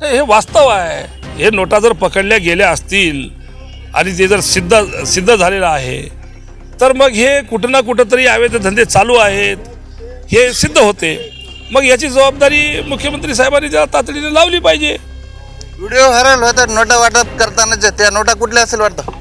नाही, हे वास्तव आहे. हे नोटा जर पकडल्या गेल्या असतील आणि ते जर सिद्ध सिद्ध झालेलं आहे तर मग हे कुठं ना कुठं तरी अवैध धंदे चालू आहेत. हे सिद्ध होते. मग याची जबाबदारी मुख्यमंत्री साहेबांनी त्याला तातडीने लावली पाहिजे. व्हिडिओ व्हायरल होतात नोटा वाटप करतानाच्या त्या नोटा कुठल्या असेल वाटतं?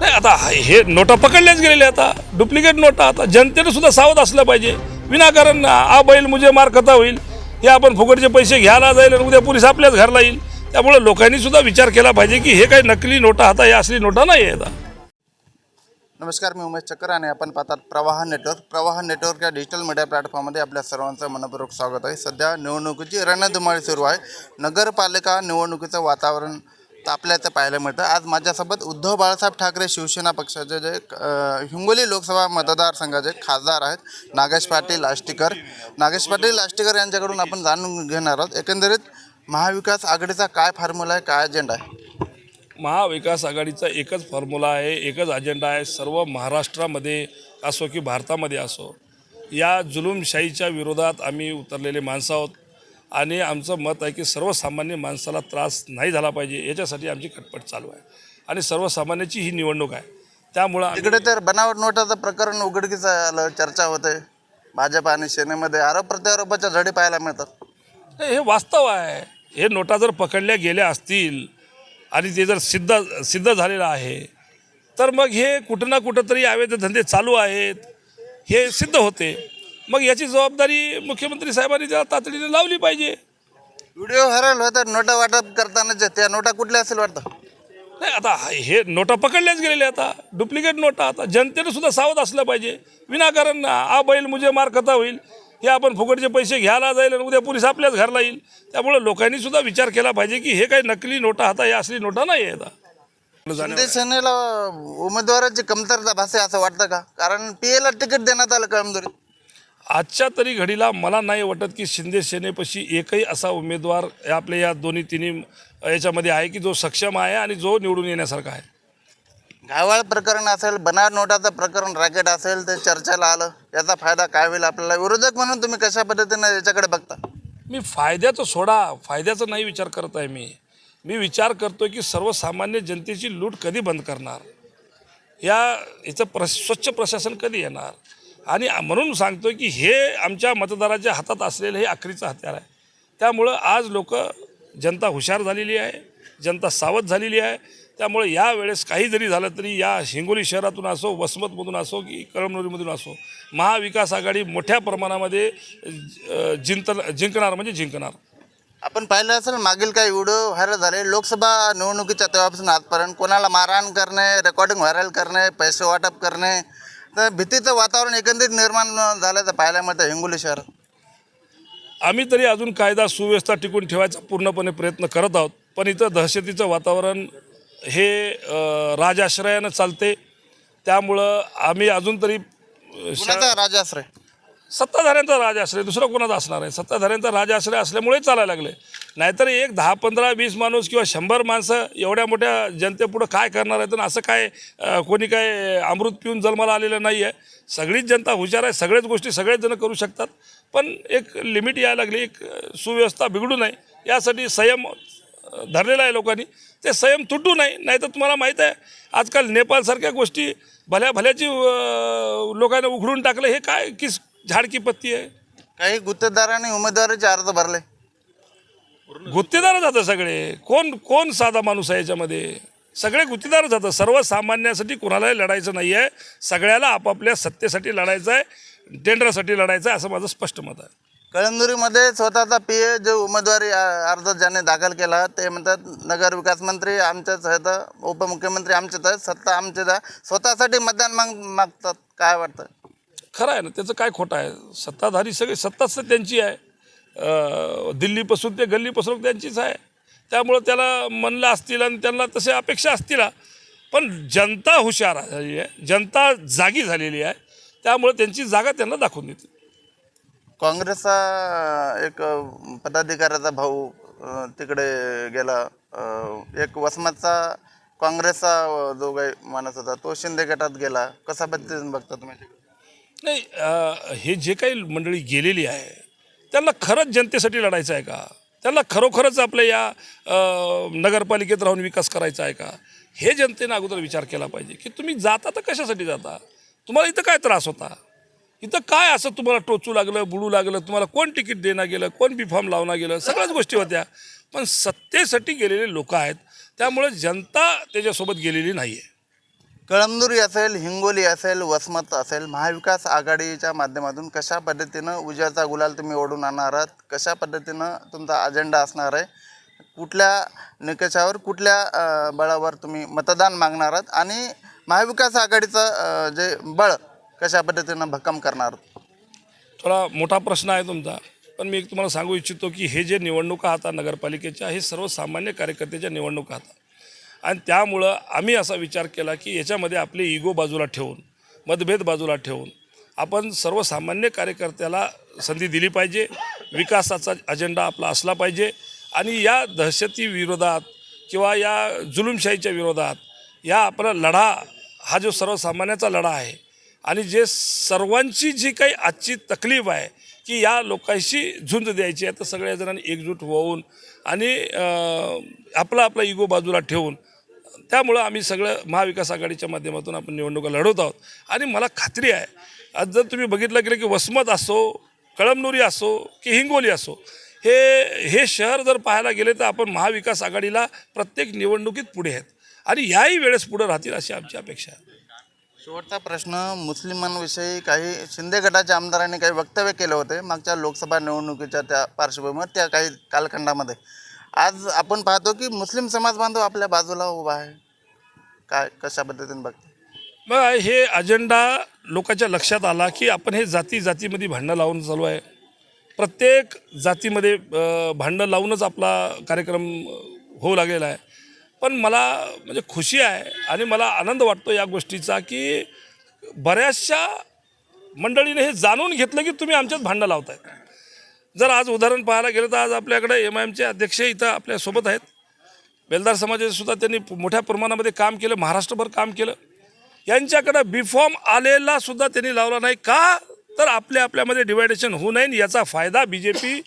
नाही आता हे नोटा पकडल्याच गेलेल्या आता. डुप्लिकेट नोटा आता जनतेनं सुद्धा सावध असलं पाहिजे. विनाकारण आ बैल मुझे मार कथा होईल. हे आपण फुकटचे पैसे घ्यायला जाईल आणि उद्या पोलीस आपल्याच घरला येईल. त्यामुळे लोकांनी सुद्धा विचार केला पाहिजे की हे काही नकली नोटा आता या असली नोटा नाही आहे आता नमस्कार मी उमेश चक्कर आणि आपण पाहतात प्रवाह नेटवर्क. प्रवाह नेटवर्क या डिजिटल मीडिया प्लॅटफॉर्ममध्ये आपल्या सर्वांचं मनपूर्वक स्वागत आहे. सध्या निवडणुकीची रणधुमाळी सुरू आहे. नगरपालिका निवडणुकीचं वातावरण तापल्याचं पाहायला मिळतं. आज माझ्यासोबत उद्धव बाळासाहेब ठाकरे शिवसेना पक्षाचे जे हिंगोली लोकसभा मतदारसंघाचे खासदार आहेत नागेश पाटील आष्टीकर नागेश पाटील आष्टीकर यांच्याकडून आपण जाणून घेणार आहोत. एकंदरीत महाविकास आघाडीचा काय फॉर्म्युला आहे काय अजेंडा आहे? महाविकास आघाडीचा एकच फॉर्म्युला आहे एकच अजेंडा आहे सर्व महाराष्ट्रामध्ये असो की भारतामध्ये असो. या जुलूमशाहीच्या विरोधात आम्ही उतरलेले माणसं आहोत. आणि आमचं मत आहे की सर्वसामान्य माणसाला त्रास नाही झाला पाहिजे याच्यासाठी आमची खटपट चालू आहे. आणि सर्वसामान्याची ही निवडणूक आहे. त्यामुळं तिकडे तर बनावट नोटाचं प्रकरण उघडकीस आलं चर्चा होते. भाजप आणि सेनेमध्ये आरोप प्रत्यारोपाच्या झडी पाहायला मिळतात. नाही, हे वास्तव आहे. हे नोटा जर पकडल्या गेल्या असतील आणि ते जर सिद्ध सिद्ध झालेलं आहे तर मग हे कुठं ना कुठं तरी अवैध धंदे चालू आहेत. हे सिद्ध होते. मग याची जबाबदारी मुख्यमंत्री साहेबांनी त्याला तातडीने लावली पाहिजे. व्हिडिओ व्हायरल होतात नोटा वाटप करतानाच्या त्या नोटा कुठल्या असेल वाटतं? नाही आता हे नोटा पकडल्याच गेलेल्या आता. डुप्लिकेट नोटा आता. जनतेनं सुद्धा सावध असलं पाहिजे. विनाकारण आ बैल मुझे मार कथा होईल. हे आपण फुकटचे पैसे घ्यायला जाईल आणि उद्या पोलीस आपल्याच घरला येईल. त्यामुळे लोकांनी सुद्धा विचार केला पाहिजे की हे काही नकली नोटा आता या असली नोटा नाही आहे आता. शिंदे सेनेला उमेदवाराची कमतरता भासे असं वाटतं का? कारण पीएला तिकीट देण्यात आलं कळमदुरीत आजच्या तरी घडीला मला नाही वाटत की शिंदे सेनेपाशी एकही असा उमेदवार या आपल्या या दोन्ही तिन्ही याच्यामध्ये आहे की जो सक्षम आहे आणि जो निवडून येण्यासारखा आहे. घावाळ प्रकरण असेल बनावट नोटाचं प्रकरण रॅकेट असेल ते चर्चेला आलं याचा फायदा काय होईल आपल्याला? विरोधक म्हणून तुम्ही कशा पद्धतीनं याच्याकडे बघता? मी फायद्याचं सोडा फायद्याचा नाही विचार करत आहे मी. मी विचार करतो की सर्वसामान्य जनतेची लूट कधी बंद करणार? या याचं प्र स्वच्छ प्रशासन कधी येणार? आणि म्हणून सांगतो की हे आमच्या मतदाराच्या हातात असलेलं हे आखरीचं हत्यार आहे. त्यामुळं आज लोक जनता हुशार झालेली आहे जनता सावध झालेली आहे. त्यामुळे या वेळेस काही जरी झालं तरी या हिंगोली शहरातून असो वसमतमधून असो की कळमनुरीमधून असो महाविकास आघाडी मोठ्या प्रमाणामध्ये जिंत जिंकणार म्हणजे जिंकणार. आपण पाहिलं असेल मागील काही व्हिडिओ व्हायरल झाले. लोकसभा निवडणुकीच्या तेव्हापासून आजपर्यंत कोणाला मारहाण करणे रेकॉर्डिंग व्हायरल करणे पैसे वाटप करणे तर भीतीचं वातावरण एकंदरीत निर्माण झाल्याचं पाहायला मिळतं हिंगोली शहरात आम्ही तरी अजून कायदा सुव्यवस्था टिकून ठेवायचा पूर्णपणे प्रयत्न करत आहोत पण इथं दहशतीचं वातावरण हे राजाश्रयानं चालते. त्यामुळं आम्ही अजून तरी श- राजाश्रय? सत्ताधाऱ्यांचा राजाश्रय दुसरं कोणाचा असणार आहे? सत्ताधाऱ्यांचा राजाश्रय असल्यामुळे चालायला लागले नाहीतर एक दहा पंधरा वीस माणूस किंवा शंभर माणसं एवढ्या मोठ्या जनतेपुढं काय करणार आहेत? आणि असं काय कोणी काय अमृत पिऊन जन्माला आलेलं नाही आहे सगळीच जनता हुशार आहे सगळ्याच गोष्टी सगळेच जण करू शकतात. पण एक लिमिट यायला लागली एक सुव्यवस्था बिघडू नये. यासाठी संयम धरलेला आहे लोकांनी. ते संयम तुटू नये नाही नाहीतर तुम्हाला माहीत आहे आजकाल नेपाळसारख्या गोष्टी भल्या भल्याची लोकांना उघडून टाकलं हे काय किस झाड की पत्ती आहे? काही गुत्तेदारांनी उमेदवारीचे अर्ज भरले. गुत्तेदार जातं सगळे. कोण कोण साधा माणूस आहे याच्यामध्ये? सगळे गुत्तेदार जातं सर्वसामान्यासाठी कुणालाही लढायचं नाही आहे सगळ्याला आपापल्या सत्तेसाठी लढायचं आहे टेंडरसाठी लढायचं आहे असं माझं स्पष्ट मत आहे. कळमनुरीमध्ये स्वतःचा पी ए जो उमेदवारी अर्ज ज्याने दाखल केला ते म्हणतात नगर विकास मंत्री आमच्याच आहेत उपमुख्यमंत्री आमचेच आहेत सत्ता आमचेच आहे. स्वतःसाठी मतदान माग मागतात काय वाटतं? खरं आहे ना त्याचं काय खोटं आहे? सत्ताधारी सगळी सत्ताच तर त्यांची आहे. दिल्लीपासून ते गल्लीपासून त्यांचीच आहे. त्यामुळं त्याला म्हणलं असतील आणि त्यांना तसे अपेक्षा असतील. पण जनता हुशार झालेली आहे. जनता जागी झालेली आहे. त्यामुळे त्यांची जागा त्यांना दाखवून देते काँग्रेसचा एक पदाधिकाऱ्याचा भाऊ तिकडे गेला. एक वसमतचा काँग्रेसचा जो काही माणूस होता तो शिंदे गटात गेला. कसा पद्धतीने बघता तुम्ही नाही हे जे काही मंडळी गेलेली आहे त्यांना खरंच जनतेसाठी लढायचं आहे का? त्यांना खरोखरच आपल्या या नगरपालिकेत राहून विकास करायचा आहे का? हे जनतेनं अगोदर विचार केला पाहिजे की तुम्ही जाता तर कशासाठी जाता? तुम्हाला इथं काय त्रास होता? इथं काय असं तुम्हाला टोचू लागलं बुडू लागलं? तुम्हाला कोण तिकीट देणं गेलं कोण बी फॉर्म लावणं गेलं? सगळ्याच गोष्टी होत्या. पण सत्तेसाठी गेलेले लोक आहेत त्यामुळे जनता त्याच्यासोबत गेलेली नाही आहे कळमनुरी असेल हिंगोली असेल वसमत असेल महाविकास आघाडीच्या माध्यमातून कशा पद्धतीनं उज्याचा गुलाल तुम्ही ओढून आणणार आहात? कशा पद्धतीनं तुमचा अजेंडा असणार आहे? कुठल्या निकषावर कुठल्या बळावर तुम्ही मतदान मागणार आहात? आणि महाविकास आघाडीचं जे बळ कशा पद्धतीनं भक्कम करणार आहात? थोडा मोठा प्रश्न आहे तुमचा. पण मी एक तुम्हाला सांगू इच्छितो की हे जे निवडणुका आता नगरपालिकेच्या हे सर्वसामान्य कार्यकर्त्याच्या निवडणुका आता. आणि त्यामुळं आम्ही असा विचार केला की याच्यामध्ये आपले इगो बाजूला ठेवून मतभेद बाजूला ठेवून आपण सर्वसामान्य कार्यकर्त्याला संधी दिली पाहिजे विकासाचा अजेंडा आपला असला पाहिजे आणि या दहशती विरोधात किंवा या जुलुमशाहीच्या विरोधात या आपला लढा हा जो सर्वसामान्याचा लढा आहे आणि जे सर्वांची जी काही आजची तकलीफ आहे की या लोकांशी झुंज द्यायची आहे तर सगळ्या जणांनी एकजूट होऊन आणि आपला आपला इगो बाजूला ठेवून त्यामुळं आम्ही सगळं महाविकास आघाडीच्या माध्यमातून आपण निवडणुका लढवत आहोत. आणि मला खात्री आहे आज जर तुम्ही बघितलं गेलं की वसमत असो कळमनुरी असो की हिंगोली असो हे हे शहर जर पाहायला गेले तर आपण महाविकास आघाडीला प्रत्येक निवडणुकीत पुढे आहेत. आणि याही वेळेस पुढे राहतील अशी आमची अपेक्षा आहे. शेवटचा प्रश्न मुस्लिमांविषयी काही शिंदे गटाच्या आमदारांनी काही वक्तव्य केले होते मागच्या लोकसभा निवडणुकीच्या त्या पार्श्वभूमीवर त्या काही कालखंडामध्ये. आज आपण पाहतो की मुस्लिम समाज बांधव आपल्या बाजूला उभा आहे. काय कशा पद्धतीने बघते? मग हे अजेंडा लोकांच्या लक्षात आला की आपण हे जाती जातीमध्ये भांडणं लावून चालू आहे. प्रत्येक जातीमध्ये भांडणं लावूनच आपला कार्यक्रम होऊ लागलेला आहे. पण मला म्हणजे खुशी आहे आणि मला आनंद वाटतो या गोष्टीचा की बऱ्याचशा मंडळीने हे जाणून घेतलं की तुम्ही आमच्यात भांडणं लावताय. जर आज उदाहरण पाहायला गेलं तर आज आपल्याकडे एम आय एमचे अध्यक्ष इथं आपल्यासोबत आहेत. बेलदार समाजाचे सुद्धा त्यांनी मोठ्या प्रमाणामध्ये काम केलं महाराष्ट्रभर काम केलं. यांच्याकडं बिफॉर्म आलेला सुद्धा त्यांनी लावला नाही. का? तर आपल्या आपल्यामध्ये डिवायडेशन होऊ नये याचा फायदा बी जे पी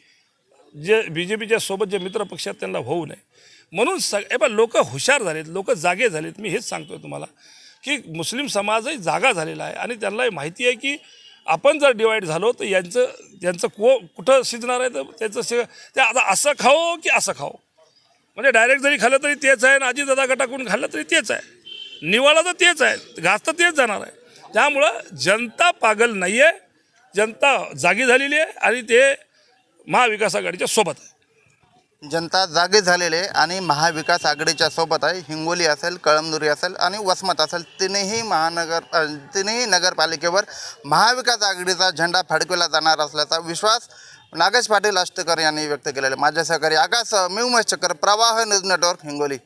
जे बी जे पीच्या सोबत जे मित्रपक्ष आहेत त्यांना होऊ नये. म्हणून सग ए बा लोक हुशार झालेत लोक जागे झालेत. मी हेच सांगतोय तुम्हाला की मुस्लिम समाजही जागा झालेला आहे आणि त्यांनाही माहिती आहे की आपण जर डिवाईड झालो तर यांचं यांचं को कुठं शिजणार आहे तर त्याचं शि ते आता असं खाओ की असं खाओ. म्हणजे डायरेक्ट जरी खाल्लं तरी तेच आहे आणि आजी दादा गटाकून खाल्लं तरी तेच आहे. निवाळा तर तेच आहे घास तर तेच जाणार आहे. त्यामुळं जनता पागल नाही आहे जनता जागी झालेली आहे आणि ते महाविकास आघाडीच्या सोबत आहे. जनता जागे झालेले आहे आणि महाविकास आघाडीच्या सोबत आहे. हिंगोली असेल कळमनुरी असेल आणि वसमत असेल. तिन्ही महानगर तिनेही तिन्ही नगरपालिकेवर महाविकास आघाडीचा झेंडा फडकविला जाणार असल्याचा विश्वास नागेश पाटील अष्टकर यांनी व्यक्त केलेला आहे. माझ्या सहकारी आकाश मी उमेश चक्कर प्रवाह न्यूज नेटवर्क हिंगोली.